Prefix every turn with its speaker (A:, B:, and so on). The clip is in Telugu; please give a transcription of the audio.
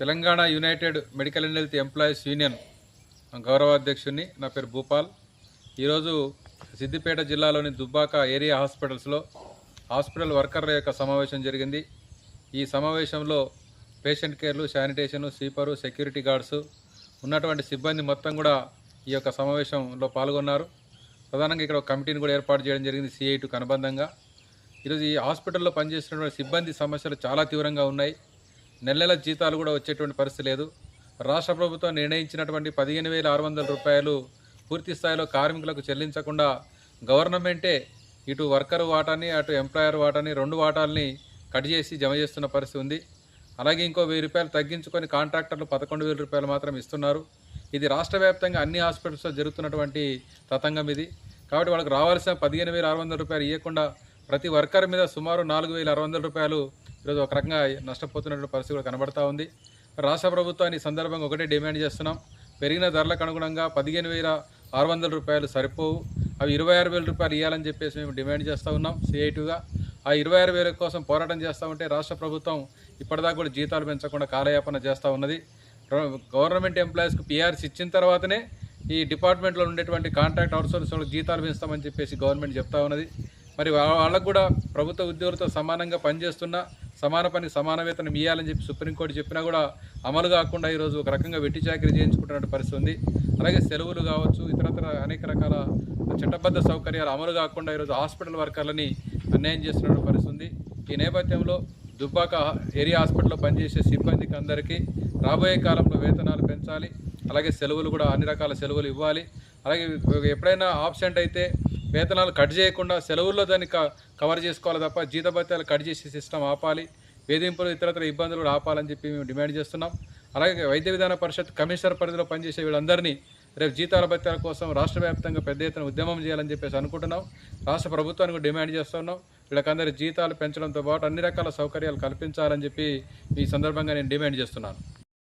A: Telangana united medical and health employees union గౌరవ అధ్యక్షుడిని నా పేరు భూపాల్. ఈరోజు సిద్దిపేట జిల్లాలోని దుబ్బాక ఏరియా హాస్పిటల్స్లో హాస్పిటల్ వర్కర్ల యొక్క సమావేశం జరిగింది. ఈ సమావేశంలో పేషెంట్ కేర్లు శానిటేషను స్వీపరు సెక్యూరిటీ గార్డ్స్ ఉన్నటువంటి సిబ్బంది మొత్తం కూడా ఈ యొక్క సమావేశంలో పాల్గొన్నారు. ప్రధానంగా ఇక్కడ ఒక కమిటీని కూడా ఏర్పాటు చేయడం జరిగింది సిఐటుకు అనుబంధంగా ఈరోజు ఈ హాస్పిటల్లో పనిచేస్తున్నటువంటి సిబ్బంది సమస్యలు చాలా తీవ్రంగా ఉన్నాయి. నెల నెల జీతాలు కూడా వచ్చేటువంటి పరిస్థితి లేదు. రాష్ట్ర ప్రభుత్వం నిర్ణయించినటువంటి పదిహేను వేల ఆరు వందల రూపాయలు పూర్తి స్థాయిలో కార్మికులకు చెల్లించకుండా గవర్నమెంటే ఇటు వర్కర్ వాటాని అటు ఎంప్లాయర్ వాటాని రెండు వాటాలని కట్ చేసి జమ చేస్తున్న పరిస్థితి ఉంది. అలాగే ఇంకో వెయ్యి రూపాయలు తగ్గించుకొని కాంట్రాక్టర్లు పదకొండు వేల రూపాయలు మాత్రం ఇస్తున్నారు. ఇది రాష్ట్ర వ్యాప్తంగా అన్ని హాస్పిటల్స్లో జరుగుతున్నటువంటి తతంగం ఇది. కాబట్టి వాళ్ళకి రావాల్సిన పదిహేను వేల ఆరు వందల రూపాయలు ఇవ్వకుండా ప్రతి వర్కర్ మీద సుమారు నాలుగు వేల ఆరు వందల రూపాయలు ఈరోజు ఒక రకంగా నష్టపోతున్నటువంటి పరిస్థితి కూడా కనబడతా ఉంది. రాష్ట్ర ప్రభుత్వాన్ని సందర్భంగా ఒకటే డిమాండ్ చేస్తున్నాం. పెరిగిన ధరలకు అనుగుణంగా పదిహేను వేల ఆరు వందల రూపాయలు సరిపోవు. అవి ఇరవై ఆరు వేల రూపాయలు ఇవ్వాలని చెప్పేసి మేము డిమాండ్ చేస్తూ ఉన్నాం సిఐటిగా ఆ ఇరవై ఆరు వేల కోసం పోరాటం చేస్తూ ఉంటే రాష్ట్ర ప్రభుత్వం ఇప్పటిదాకా కూడా జీతాలు పెంచకుండా కాలయాపన చేస్తూ ఉన్నది. గవర్నమెంట్ ఎంప్లాయీస్కి పిఆర్సీ ఇచ్చిన తర్వాతనే ఈ డిపార్ట్మెంట్లో ఉండేటువంటి కాంట్రాక్ట్ అవుట్సోర్స్ వాళ్ళకి జీతాలు పెంచుతామని చెప్పేసి గవర్నమెంట్ చెప్తా ఉన్నది. మరి వాళ్ళకు కూడా ప్రభుత్వ ఉద్యోగులతో సమానంగా పనిచేస్తున్న సమాన పని సమాన వేతనం ఇవ్వాలని చెప్పి సుప్రీంకోర్టు చెప్పినా కూడా అమలు కాకుండా ఈరోజు ఒక రకంగా వెట్టి చాకరీ చేయించుకుంటున్న పరిస్థితి ఉంది. అలాగే సెలవులు కావచ్చు ఇతరతర అనేక రకాల చట్టబద్ధ సౌకర్యాలు అమలు కాకుండా ఈరోజు హాస్పిటల్ వర్కర్లని అన్యాయం చేస్తున్న పరిస్థితి ఉంది. ఈ నేపథ్యంలో దుబ్బాక ఏరియా హాస్పిటల్లో పనిచేసే సిబ్బందికి అందరికీ రాబోయే కాలంలో వేతనాలు పెంచాలి. అలాగే సెలవులు కూడా అన్ని రకాల సెలవులు ఇవ్వాలి. అలాగే ఎప్పుడైనా ఆబ్సెంట్ అయితే వేతనాలు కట్ చేయకుండా సెలవుల్లో దానికి కవర్ చేసుకోవాలి తప్ప జీతభత్యాలు కట్ చేసే సిస్టమ్ ఆపాలి. వేధింపులు ఇతరత్ర ఇబ్బందులు కూడా ఆపాలని చెప్పి మేము డిమాండ్ చేస్తున్నాం. అలాగే వైద్య విధాన పరిషత్ కమిషనర్ పరిధిలో పనిచేసే వీళ్ళందరినీ రేపు జీతాల భత్యాల కోసం రాష్ట్ర వ్యాప్తంగా పెద్ద ఎత్తున ఉద్యమం చేయాలని చెప్పేసి అనుకుంటున్నాం. రాష్ట్ర ప్రభుత్వానికి డిమాండ్ చేస్తున్నాం. వీళ్ళకందరి జీతాలు పెంచడంతో పాటు అన్ని రకాల సౌకర్యాలు కల్పించాలని చెప్పి ఈ సందర్భంగా నేను డిమాండ్ చేస్తున్నాను.